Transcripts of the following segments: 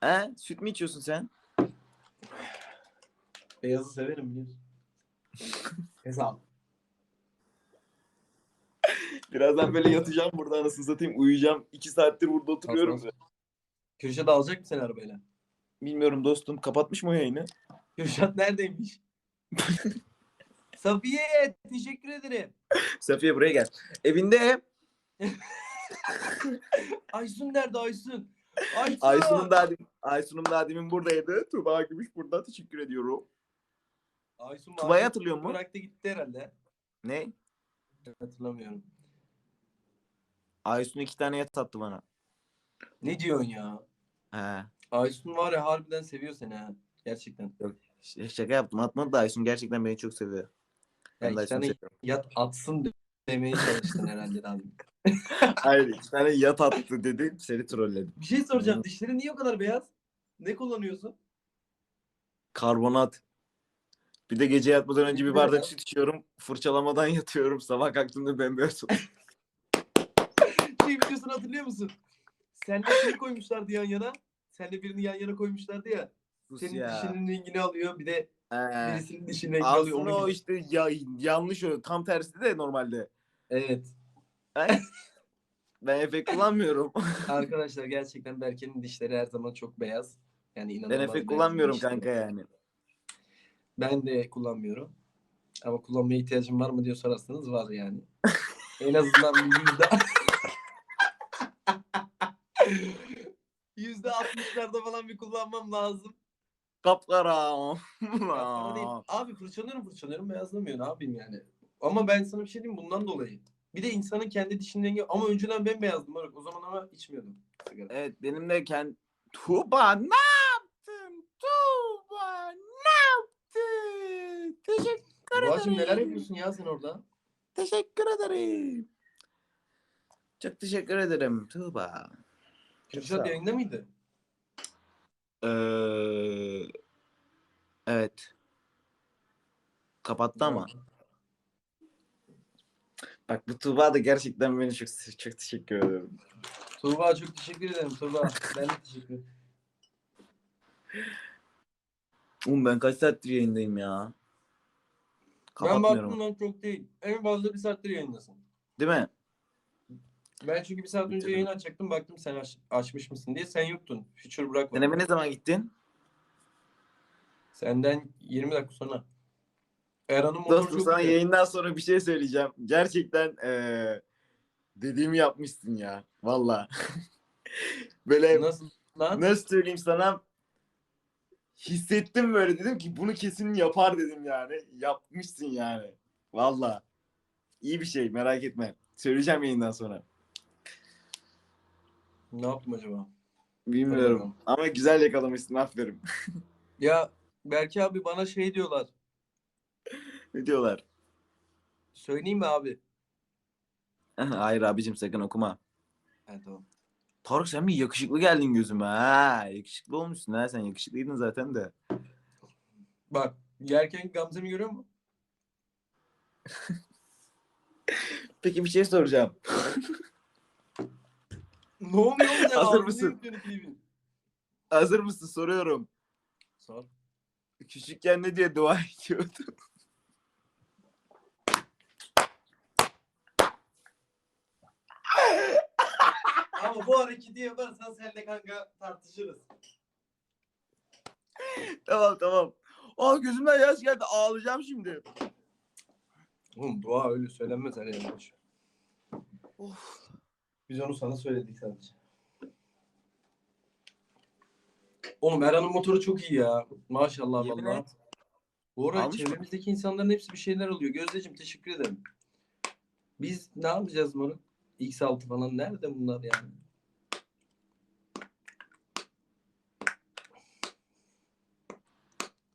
He? Süt mü içiyorsun sen? Beyazı severim biliyorsun. Hesap. Birazdan böyle yatacağım burada anasını satayım. Uyuyacağım. İki saattir burada oturuyorum. Aslan. Kürşat alacak mı seni arabayla? Bilmiyorum dostum. Kapatmış mı o yayını? Kürşat neredeymiş? Safiye teşekkür ederim. Safiye buraya gel. Evinde Aysun nerede Aysun? Aysun. Aysun'un da Aysun'un da demin buradaydı. Tuba Gümüş burada. Teşekkür ediyorum. Aysun Tuba'yı hatırlıyor musun? Bıraktı gitti herhalde. Ne? Hatırlamıyorum. Aysun iki tane yat attı bana. Ne diyorsun ya? He. Aysun var ya harbiden seviyor seni ha. Gerçekten. Ş- Şaka yaptım. Atmadı da Aysun gerçekten beni çok seviyor. Ben Ya de iki Aysun'u tane seviyorum. yat atsın demeye çalıştın herhalde abi. Hayır iki tane yat attı dedi. Seni trolledim. Bir şey soracağım. Dişlerin niye o kadar beyaz? Ne kullanıyorsun? Karbonat. Bir de gece yatmadan önce bir bardak süt içiyorum. Fırçalamadan yatıyorum. Sabah kalktığımda bembeyaz oluyor. Şey videosunu hatırlıyor musun? Senle şey koymuşlardı yan yana. Senle birini yan yana koymuşlardı ya. Sus Senin ya. dişinin rengini alıyor. Bir de Ee, birisinin dişinin rengini alıyor. aslında Onu o işte ya, yanlış o. Tam tersi de normalde. Evet. Ben, ben efekt kullanmıyorum. Arkadaşlar gerçekten Berke'nin dişleri her zaman çok beyaz. Yani ben inanılmaz efekt beyaz kullanmıyorum dişleri. kanka yani. Ben de kullanmıyorum. Ama kullanmaya ihtiyacım var mı diye sorarsanız var yani. en azından yüzde... Yüzde altmışlarda falan bir kullanmam lazım. Kapkara. Değil. Abi fırçalıyorum fırçalıyorum beyazlamıyor ne yapayım yani. Ama ben sana bir şey diyeyim bundan dolayı. Bir de insanın kendi dişinin rengi ama önceden ben beyazdım Moruk. O zaman ama içmiyordum. sigara. evet benim de kendi... Tuğba ne yaptın? Tuğba ne yaptın? Teşekkür ederim. neler yapıyorsun ya sen orada? Teşekkür ederim. Çok teşekkür ederim Tuğba. Kürşat yayında mıydı? Ee, evet. Kapattı ama. Bak bu Tuğba da gerçekten beni çok çok teşekkür ederim. Tuğba çok teşekkür ederim Tuğba. ben de teşekkür ederim. Oğlum ben kaç saattir yayındayım ya. Ben baktım lan çok değil. En fazla bir saattir yayındasın. Değil mi? Ben çünkü bir saat önce Bitirdim. yayın açacaktım. Baktım sen aç- açmış mısın diye. Sen yoktun. Future bırakma. Sen eve ne zaman gittin? Senden 20 dakika sonra. Erhan'ın Dostum çok sana güzel. yayından sonra bir şey söyleyeceğim. Gerçekten eee dediğimi yapmışsın ya. Valla. Böyle Nasıl lan? nasıl söyleyeyim sana hissettim böyle dedim ki bunu kesin yapar dedim yani. Yapmışsın yani. Valla. İyi bir şey merak etme. Söyleyeceğim yayından sonra. Ne yaptım acaba? Bilmiyorum. Ama güzel yakalamışsın aferin. Ya Berke abi bana şey diyorlar. ne diyorlar? Söyleyeyim mi abi? Hayır abicim sakın okuma. Evet tamam. Tarık sen bir yakışıklı geldin gözüme ha. Yakışıklı olmuşsun ha sen yakışıklıydın zaten de. Bak yerken Gamze'mi görüyor musun? Peki bir şey soracağım. Ne oluyor oğlum sen? Hazır mısın? Hazır mısın soruyorum. Sor. Küçükken ne diye dua ediyordun? Ama bu hareketi yaparsan senle kanka tartışırız. tamam tamam. Aa gözümden yaş geldi ağlayacağım şimdi. Oğlum dua öyle söylenmez her yerde. Of. Biz onu sana söyledik sadece. Oğlum Erhan'ın motoru çok iyi ya. Maşallah Yemin vallahi. et. Bu arada Almış mı? çevremizdeki insanların hepsi bir şeyler alıyor. Gözdeciğim teşekkür ederim. Biz ne yapacağız moruk? X6 falan nerede bunlar yani?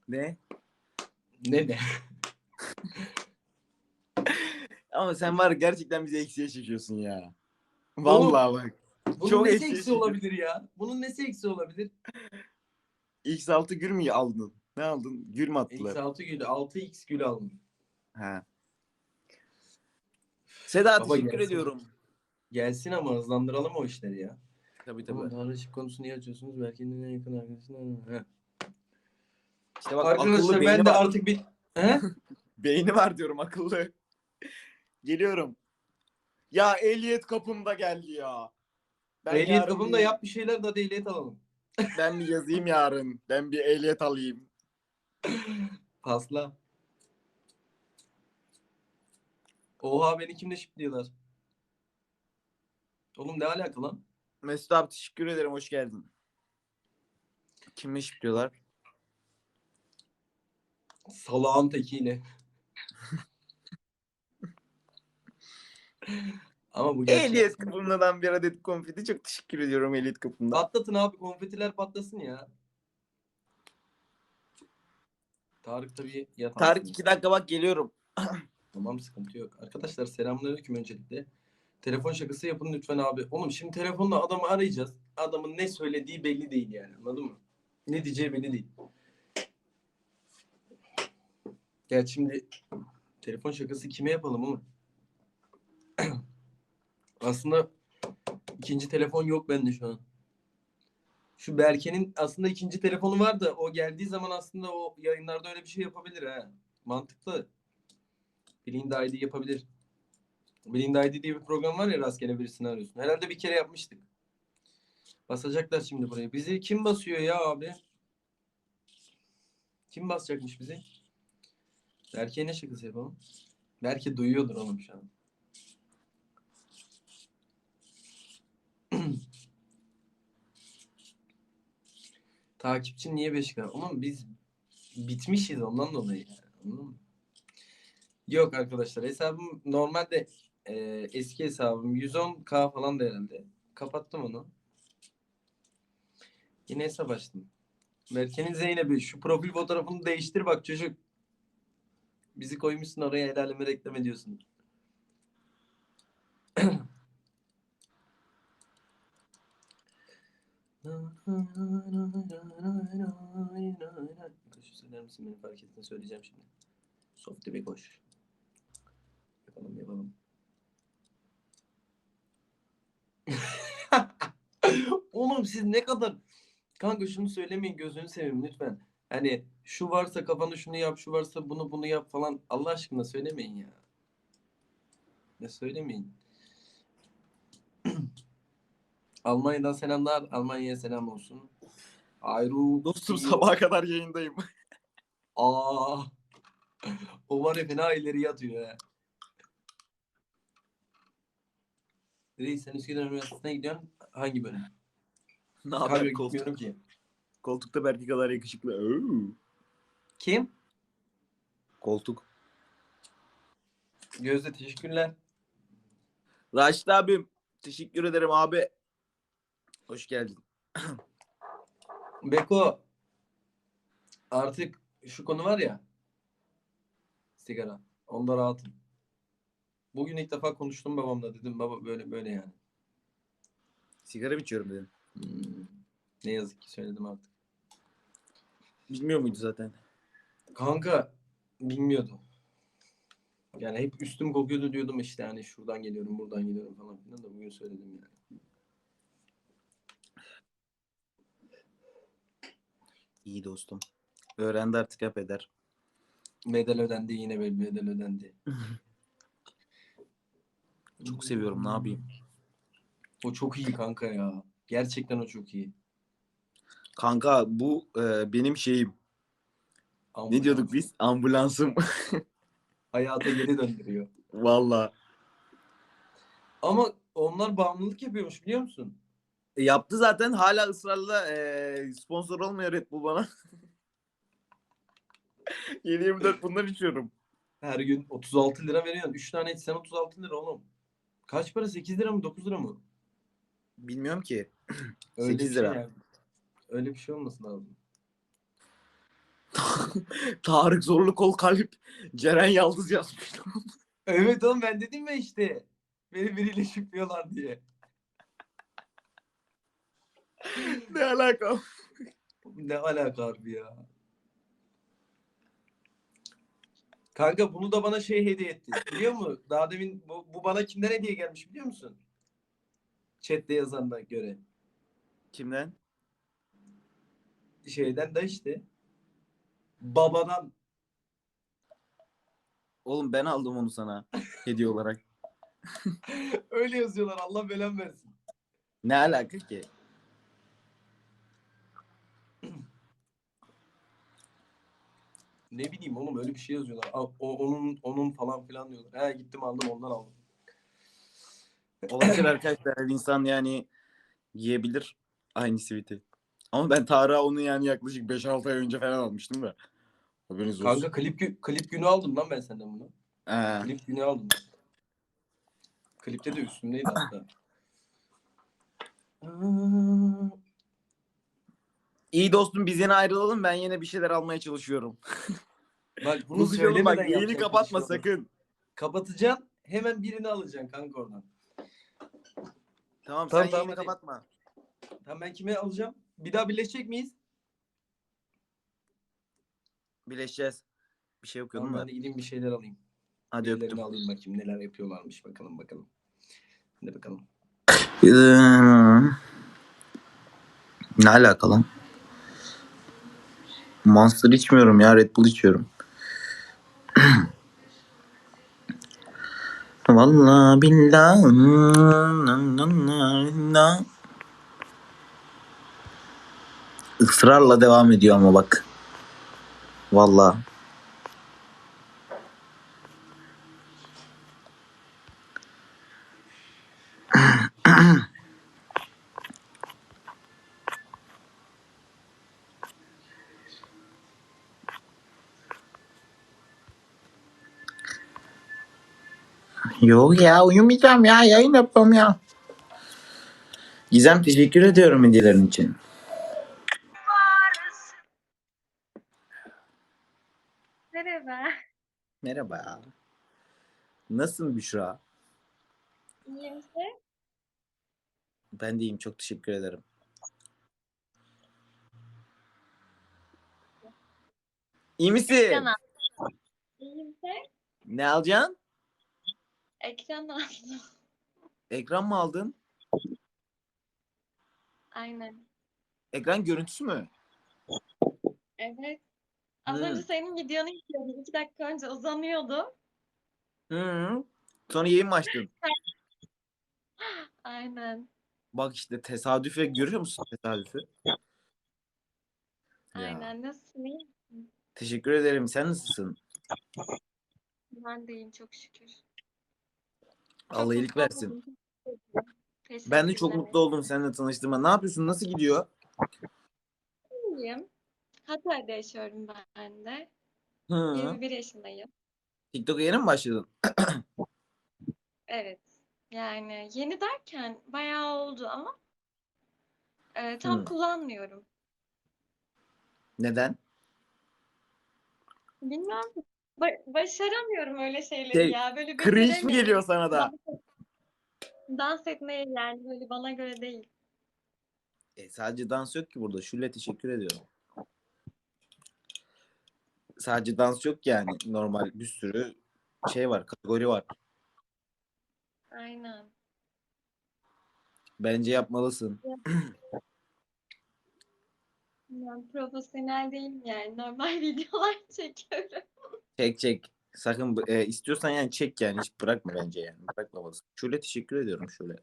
Ne? Ne de? Ama sen var gerçekten bizi eksiye çekiyorsun ya. Vallahi bak. Bunun Çok nesi eksi olabilir ya? Bunun nesi eksi olabilir? X6 gül mü aldın? Ne aldın? Gül mü attılar? X6 gül, 6x gül aldım. Ha. Seda Baba teşekkür gelsin. ediyorum. Gelsin ama hızlandıralım o işleri ya. Tabii tabii. Tanrıçık konusunu niye açıyorsunuz? Belki en yakın arkadaşına. Heh. İşte bak Arkadaşlar akıllı ben beyni de var. artık bir... He? Beyni var diyorum akıllı. Geliyorum. Ya ehliyet kapımda geldi ya. Ben ehliyet yarın kapımda bir- yap bir şeyler de hadi ehliyet alalım. Ben bir yazayım yarın. Ben bir ehliyet alayım. Pasla. Oha beni kimle şipliyorlar? Oğlum ne alaka lan? Mesut abi teşekkür ederim. Hoş geldin. Kimle diyorlar? Salağın tekiyle. Ama bu gerçek. Ehliyet kapımdan bir adet konfeti. Çok teşekkür ediyorum ehliyet kapımdan. Patlatın abi konfetiler patlasın ya. Tarık tabii yatarsın. Tarık iki dakika bak geliyorum. Tamam sıkıntı yok. Arkadaşlar selamünaleyküm öncelikle. Telefon şakası yapın lütfen abi. Oğlum şimdi telefonla adamı arayacağız. Adamın ne söylediği belli değil yani anladın mı? Ne diyeceği belli değil. Gel şimdi telefon şakası kime yapalım ama? aslında ikinci telefon yok bende şu an. Şu Berke'nin aslında ikinci telefonu var da o geldiği zaman aslında o yayınlarda öyle bir şey yapabilir ha. Mantıklı. Blind ID yapabilir. Blind ID diye bir program var ya rastgele birisini arıyorsun. Herhalde bir kere yapmıştık. Basacaklar şimdi buraya. Bizi kim basıyor ya abi? Kim basacakmış bizi? Berke'ye ne şakası yapalım? Berke duyuyordur oğlum şu an. Takipçi niye 5K? Oğlum biz bitmişiz ondan dolayı. yani? Yok arkadaşlar hesabım normalde e, eski hesabım 110k falan da herhalde. Kapattım onu. Yine hesap açtım. Berke'nin Zeynep'i şu profil fotoğrafını değiştir bak çocuk. Bizi koymuşsun oraya el reklam ediyorsun. Koşu söyler misin beni fark ettin söyleyeceğim şimdi. Softy bir koş. Yapalım yapalım. Oğlum siz ne kadar kanka şunu söylemeyin gözünü seveyim lütfen. Hani şu varsa kafanda şunu yap, şu varsa bunu bunu yap falan. Allah aşkına söylemeyin ya. Ne söylemeyin. Almanya'dan selamlar. Almanya'ya selam olsun. Ayru. Dostum sabaha kadar yayındayım. Aa. O var ya fena ileri atıyor ya. Reis sen Üsküdar Üniversitesi'ne gidiyorsun. Hangi bölüm? ne haber koltuk, gitmiyorum ki. koltukta belki kadar yakışıklı. Oo. Kim? Koltuk. Gözde teşekkürler. Raşit abim. Teşekkür ederim abi. Hoş geldin. Beko. Artık şu konu var ya. Sigara. Onda rahatım. Bugün ilk defa konuştum babamla dedim baba böyle böyle yani. Sigara mı içiyorum dedim. Hmm. Ne yazık ki söyledim artık. Bilmiyor muydu zaten? Kanka bilmiyordu. Yani hep üstüm kokuyordu diyordum işte hani şuradan geliyorum buradan geliyorum falan filan da bugün söyledim yani. İyi dostum. Öğrendi artık hep eder. Bedel ödendi yine bedel ödendi. Çok seviyorum ne yapayım. O çok iyi kanka ya. Gerçekten o çok iyi. Kanka bu e, benim şeyim. Ambulans. Ne diyorduk biz? Ambulansım. Hayata geri döndürüyor. Valla. Ama onlar bağımlılık yapıyormuş biliyor musun? E, yaptı zaten hala ısrarla e, sponsor olmuyor Red Bull bana. 7-24 bundan içiyorum. Her gün 36 lira veriyorsun. 3 tane içsen 36 lira oğlum. Kaç para? 8 lira mı? 9 lira mı? Bilmiyorum ki. Öyle 8 bir şey lira. yani. Öyle bir şey olması lazım. Tarık Zorlu Kol Kalp Ceren Yaldız yazmış. Evet oğlum ben dedim ya işte. Beni biriyle şüpheliyorlar diye. ne alaka? Ne alaka harbi ya. Kanka bunu da bana şey hediye etti. Biliyor musun? Daha demin bu, bu bana kimden hediye gelmiş biliyor musun? Chat'te yazandan göre. Kimden? Şeyden de işte. Babadan. Oğlum ben aldım onu sana hediye olarak. Öyle yazıyorlar. Allah belamı versin. Ne alaka ki? Ne bileyim oğlum öyle bir şey yazıyorlar. O, onun onun falan filan diyorlar. He gittim aldım ondan aldım. Olabilir arkadaşlar. Her insan yani yiyebilir aynı sweet'i. Ama ben Tarık'a onu yani yaklaşık 5-6 ay önce falan almıştım da. Haberiniz olsun. Kanka klip klip günü aldım lan ben senden bunu. Ee, Klip günü aldım. Klipte de üstümdeydi hatta. iyi dostum biz yine ayrılalım. Ben yine bir şeyler almaya çalışıyorum. Bak bunu söylemeden bak yapacak kapatma bir şey olur. sakın. Kapatacaksın. Hemen birini alacaksın kanka oradan. Tamam, Tamam, sen tamam, yayını hadi. kapatma. Tamam ben kime alacağım? Bir daha birleşecek miyiz? Birleşeceğiz. Bir şey okuyordum Tamam da. hadi gideyim bir şeyler alayım. Hadi Birilerini öptüm. alayım bakayım neler yapıyorlarmış bakalım bakalım. Hadi bakalım. Ne alaka lan? Monster içmiyorum ya Red Bull içiyorum. Vallahi billahi. Israrla devam ediyor ama bak. Vallahi. Yok ya uyumayacağım ya yayın yapıyorum ya. Gizem teşekkür ediyorum hediyelerin için. Merhaba. Merhaba. Nasılsın Büşra? İyi misin? Ben de iyiyim çok teşekkür ederim. İyi misin? Ekran al. İyi misin? Ne alacaksın? Ekran aldım. Ekran mı aldın? Aynen. Ekran görüntüsü mü? Evet. Az Hmm. önce senin videonu izliyordum. İki dakika önce uzanıyordu. Hı. Sonra yayın mı açtın? Aynen. Bak işte tesadüfe görüyor musun tesadüfü? Ya, Aynen. Nasılsın? İyi misin? teşekkür ederim. Sen nasılsın? Ben de iyiyim çok şükür. Allah iyilik versin. Ben de çok mutlu oldum seninle tanıştığıma. Ne yapıyorsun? Nasıl gidiyor? İyiyim. Hatay'da yaşıyorum ben de. Hı. 21 yaşındayım. TikTok'a yeni mi başladın? Evet. Yani yeni derken bayağı oldu ama e, tam Hmm. kullanmıyorum. Neden? Bilmem. Ba- başaramıyorum öyle şeyleri Şey, ya. Böyle Cringe mi beceremiyorum. geliyor sana da? Dans, dans etmeye yani böyle bana göre değil. E, sadece dans yok ki burada. Şule teşekkür ediyorum. Sadece dans yok yani. Normal bir sürü şey var. Kategori var. Aynen. Bence yapmalısın. Ben profesyonel değilim yani. Normal videolar çekiyorum. Çek çek. Sakın e, istiyorsan yani çek yani. Hiç bırakma bence yani. Bırakmamalısın. Şule teşekkür ediyorum şöyle.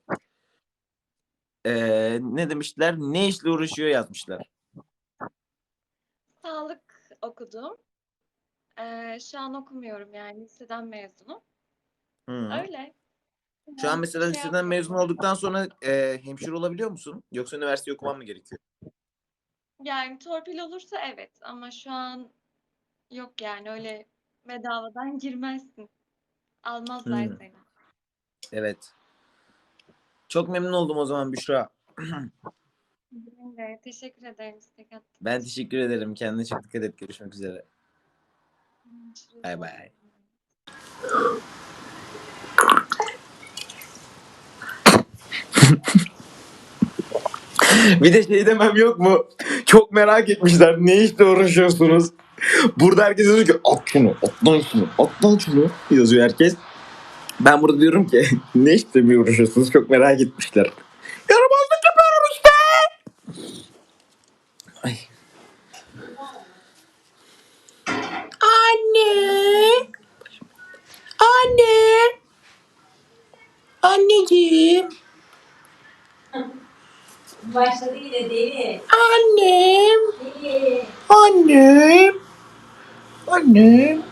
E, ne demişler? Ne işle uğraşıyor yazmışlar. Sağlık okudum. Ee, şu an okumuyorum yani. Liseden mezunum. Hı. Öyle. Şu an mesela şey liseden mezun olduktan sonra e, hemşire olabiliyor musun? Yoksa üniversite okuman mı gerekiyor? Yani torpil olursa evet ama şu an yok yani öyle bedavadan girmezsin. Almazlar Hmm. seni. Evet. Çok memnun oldum o zaman Büşra. De teşekkür ederim istek attığın Ben için. teşekkür ederim. Kendine çok dikkat et. Görüşmek üzere. Görüşürüz. Bay bay. Bir de şey demem yok mu? Çok merak etmişler. Ne işle uğraşıyorsunuz? Burada herkes diyor ki at şunu, at lan şunu, at lan şunu yazıyor herkes. Ben burada diyorum ki ne işle mi uğraşıyorsunuz? Çok merak etmişler. Yaramazlık yapıyorum işte. Ay. Anne. Anne. Anneciğim. Başladı yine deli. Annem. Deli. Annem. Annem.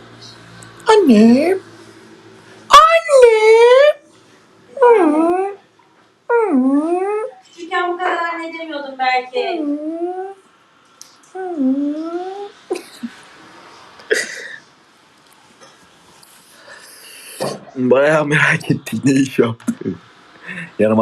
Annem. Annem. Küçükken bu kadar anne demiyordum belki. Bayağı merak ettik ne iş yaptı. Yanıma